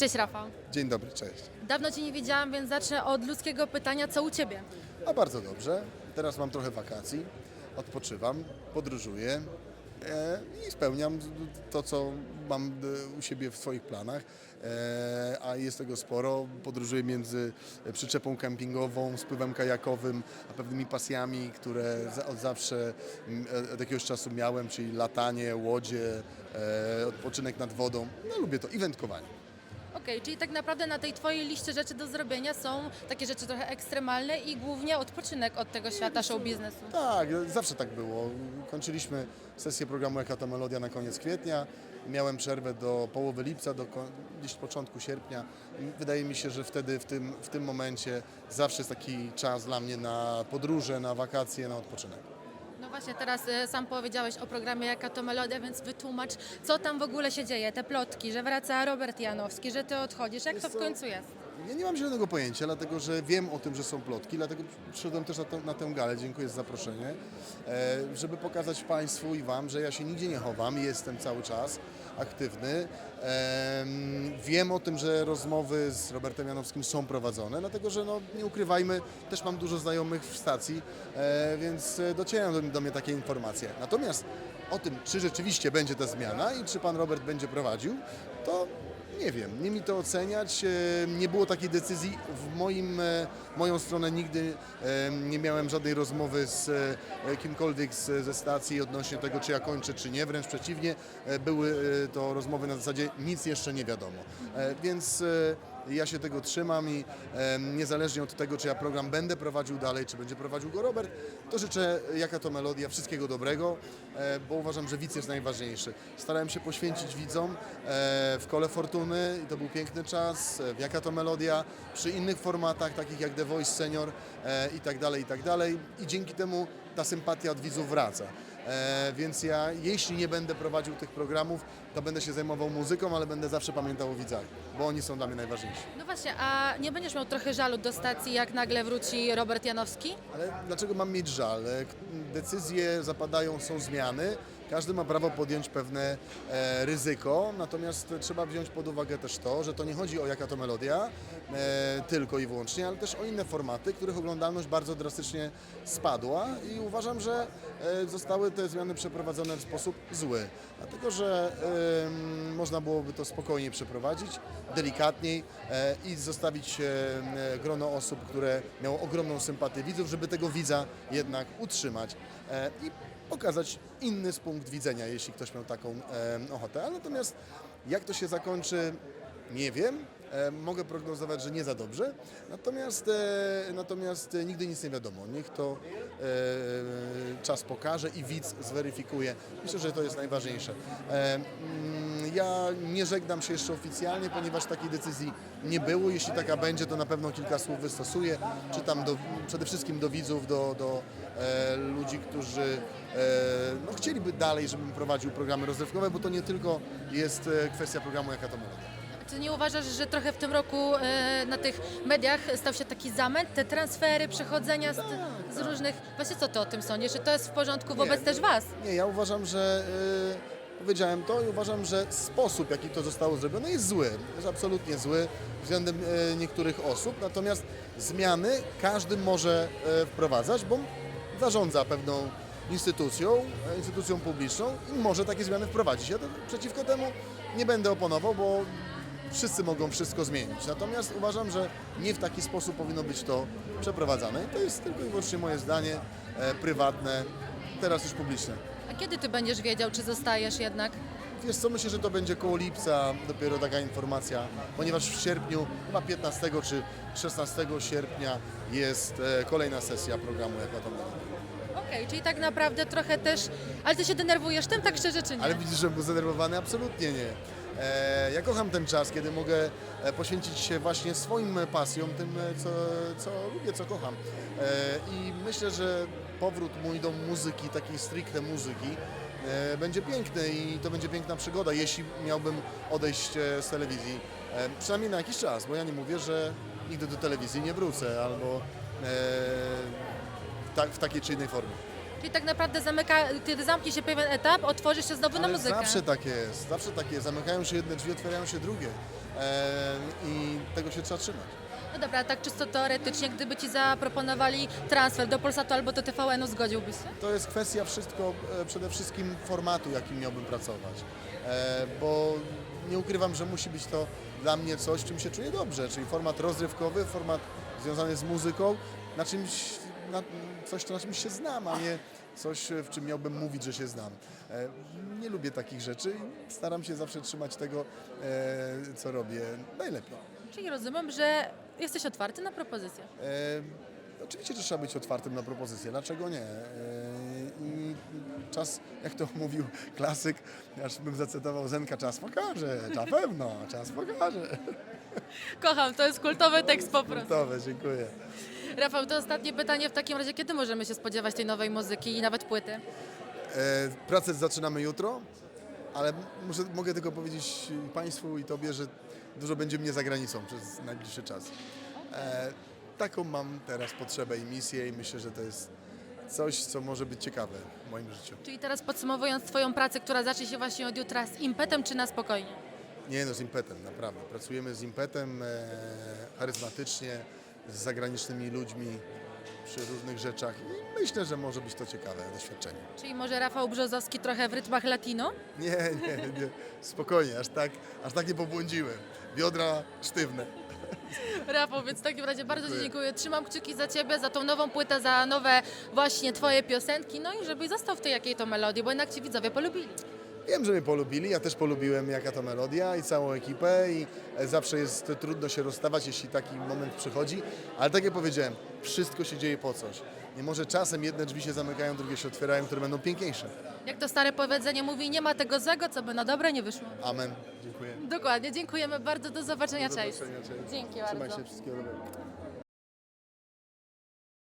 Cześć Rafał. Dzień dobry, cześć. Dawno Cię nie widziałam, więc zacznę od ludzkiego pytania, co u Ciebie? A bardzo dobrze. Teraz mam trochę wakacji, odpoczywam, podróżuję e, i spełniam to, co mam e, u siebie w swoich planach. E, a jest tego sporo. Podróżuję między przyczepą kempingową, spływem kajakowym, a pewnymi pasjami, które za, od zawsze m, e, od jakiegoś czasu miałem, czyli latanie, łodzie, e, odpoczynek nad wodą. No lubię to i wędkowanie. Okej, czyli tak naprawdę na tej Twojej liście rzeczy do zrobienia są takie rzeczy trochę ekstremalne i głównie odpoczynek od tego świata show biznesu. Tak, zawsze tak było. Kończyliśmy sesję programu Jaka to Melodia na koniec kwietnia. Miałem przerwę do połowy lipca, do gdzieś początku sierpnia. I Wydaje mi się, że wtedy, w tym, w tym momencie zawsze jest taki czas dla mnie na podróże, na wakacje, na odpoczynek. No właśnie, teraz e, sam powiedziałeś o programie Jaka to Melodia, więc wytłumacz, co tam w ogóle się dzieje, te plotki, że wraca Robert Janowski, że Ty odchodzisz, jak to w co? końcu jest? Ja nie mam zielonego pojęcia, dlatego że wiem o tym, że są plotki, dlatego przyszedłem też na, tę- na tę galę, dziękuję za zaproszenie, e, żeby pokazać Państwu i Wam, że ja się nigdzie nie chowam, jestem cały czas aktywny. Em, wiem o tym, że rozmowy z Robertem Janowskim są prowadzone, dlatego że no, nie ukrywajmy, też mam dużo znajomych w stacji, e, więc docierają do, do mnie takie informacje. Natomiast o tym, czy rzeczywiście będzie ta zmiana i czy Pan Robert będzie prowadził, to nie wiem, nie mi to oceniać. E, Nie było takiej decyzji. W moim, e, moją stronę nigdy e, nie miałem żadnej rozmowy z kimkolwiek z, ze stacji odnośnie tego, czy ja kończę, czy nie. Wręcz przeciwnie, były to rozmowy na zasadzie nic jeszcze nie wiadomo. Więc e, ja się tego trzymam i e, niezależnie od tego, czy ja program będę prowadził dalej, czy będzie prowadził go Robert, to życzę, jaka to melodia, wszystkiego dobrego, e, bo uważam, że widz jest najważniejszy. Starałem się poświęcić widzom e, w Kole Fortuny i to był piękny czas, e, jaka to melodia, przy innych formatach, takich jak The Voice Senior e, i tak dalej, i tak dalej. I dzięki temu ta sympatia od widzów wraca. E, więc ja, jeśli nie będę prowadził tych programów, to będę się zajmował muzyką, ale będę zawsze pamiętał o widzach, bo oni są dla mnie najważniejsi. No właśnie, a nie będziesz miał trochę żalu do stacji, jak nagle wróci Robert Janowski? Ale dlaczego mam mieć żal? E, k- Decyzje zapadają, są zmiany. Każdy ma prawo podjąć pewne e, ryzyko, natomiast trzeba wziąć pod uwagę też to, że to nie chodzi o jaka to melodia e, tylko i wyłącznie, ale też o inne formaty, których oglądalność bardzo drastycznie spadła i uważam, że e, zostały te zmiany przeprowadzone w sposób zły. Dlatego, że można byłoby to spokojnie przeprowadzić, delikatniej i zostawić grono osób, które miało ogromną sympatię widzów, żeby tego widza jednak utrzymać i pokazać inny punkt widzenia, jeśli ktoś miał taką e, ochotę. Natomiast jak to się zakończy, nie wiem. E, mogę prognozować, że nie za dobrze. Natomiast, e, natomiast e, nigdy nic nie wiadomo. Niech to czas pokaże i widz zweryfikuje. Myślę, że to jest najważniejsze. Mm, ja nie żegnam się jeszcze oficjalnie, ponieważ takiej decyzji nie było. Jeśli taka będzie, to na pewno kilka słów wystosuję. Czy tam do, przede wszystkim do widzów, do, do e, ludzi, którzy e, no, chcieliby dalej, żebym prowadził programy rozrywkowe, bo to nie tylko jest kwestia programu Jaka to Melodia. Czy nie uważasz, że trochę w tym roku e, na tych mediach stał się taki zamęt, te transfery, przechodzenia z, z różnych... Właśnie co Ty o tym sądzisz? Czy to jest w porządku wobec też Was? Nie, ja uważam, że e, powiedziałem to i uważam, że sposób, w jaki to zostało zrobione jest zły. Jest absolutnie zły względem e, niektórych osób, natomiast zmiany każdy może e, wprowadzać, bo zarządza pewną instytucją, e, instytucją publiczną i może takie zmiany wprowadzić. Ja to przeciwko temu nie będę oponował, bo wszyscy mogą wszystko zmienić. Natomiast uważam, że nie w taki sposób powinno być to przeprowadzane. I to jest tylko i wyłącznie moje zdanie e, prywatne, teraz już publiczne. A kiedy Ty będziesz wiedział, czy zostajesz jednak? Wiesz co, myślę, że to będzie koło lipca dopiero taka informacja, ponieważ w sierpniu, chyba 15 czy 16 sierpnia jest e, kolejna sesja programu Jaka to Melodia. Okej, czyli tak naprawdę trochę też... Ale Ty się denerwujesz tym, tak szczerze, czy nie? Ale widzisz, że był zdenerwowany? Absolutnie nie. E, ja kocham ten czas, kiedy mogę e, poświęcić się właśnie swoim pasjom, tym, e, co, co lubię, co kocham. I myślę, że powrót mój do muzyki, takiej stricte muzyki, będzie piękny i to będzie piękna przygoda, jeśli miałbym odejść z telewizji. Przynajmniej na jakiś czas, bo ja nie mówię, że nigdy do telewizji nie wrócę albo w takiej czy innej formie. Czyli tak naprawdę zamyka, kiedy zamknie się pewien etap, otworzy się znowu na Ale muzykę. zawsze tak jest, zawsze tak jest. Zamykają się jedne drzwi, otwierają się drugie. E, I tego się trzeba trzymać. No dobra, a tak czysto teoretycznie, gdyby Ci zaproponowali transfer do Polsatu albo do TVN-u, zgodziłbyś się? To jest kwestia wszystko, e, przede wszystkim formatu, jakim miałbym pracować. E, bo nie ukrywam, że musi być to dla mnie coś, czym się czuję dobrze, czyli format rozrywkowy, format związany z muzyką, na czymś, na, coś, na czymś się znam, a nie coś, w czym miałbym mówić, że się znam. E, nie lubię takich rzeczy i staram się zawsze trzymać tego, e, co robię najlepiej. Czyli rozumiem, że jesteś otwarty na propozycję. E, oczywiście, że trzeba być otwartym na propozycje, dlaczego nie? E, I czas, jak to mówił klasyk, aż bym zacytował Zenka, czas pokaże, na pewno, czas pokaże. Kocham, to jest kultowy tekst po prostu. Gotowe, dziękuję. Rafał, to ostatnie pytanie w takim razie, kiedy możemy się spodziewać tej nowej muzyki i nawet płyty? E, pracę zaczynamy jutro, ale muszę, mogę tylko powiedzieć Państwu i Tobie, że dużo będzie mnie za granicą przez najbliższy czas. E, taką mam teraz potrzebę i misję i myślę, że to jest coś, co może być ciekawe w moim życiu. Czyli teraz podsumowując Twoją pracę, która zacznie się właśnie od jutra z impetem czy na spokojnie? Nie no, z impetem, naprawdę. Pracujemy z impetem, e, charyzmatycznie, z zagranicznymi ludźmi przy różnych rzeczach i myślę, że może być to ciekawe doświadczenie. Czyli może Rafał Brzozowski trochę w rytmach latino? Nie, nie, nie, spokojnie, aż tak, aż tak nie pobłądziłem. Biodra sztywne. Rafał, więc w takim razie bardzo Ci Dziękuję. dziękuję. Trzymam kciuki za Ciebie, za tą nową płytę, za nowe właśnie Twoje piosenki, no i żebyś został w tej jakiej to melodii, bo jednak Ci widzowie polubili. Wiem, że mnie polubili, ja też polubiłem jaka to melodia i całą ekipę i e, zawsze jest trudno się rozstawać, jeśli taki moment przychodzi, ale tak jak powiedziałem, wszystko się dzieje po coś. Nie może czasem jedne drzwi się zamykają, drugie się otwierają, które będą piękniejsze. Jak to stare powiedzenie mówi, nie ma tego złego, co by na dobre nie wyszło. Amen. Dziękuję. Dokładnie, dziękujemy bardzo, do zobaczenia, Do cześć. zobaczenia, cześć. Dzięki Trzymaj bardzo. się, wszystkiego dobrego.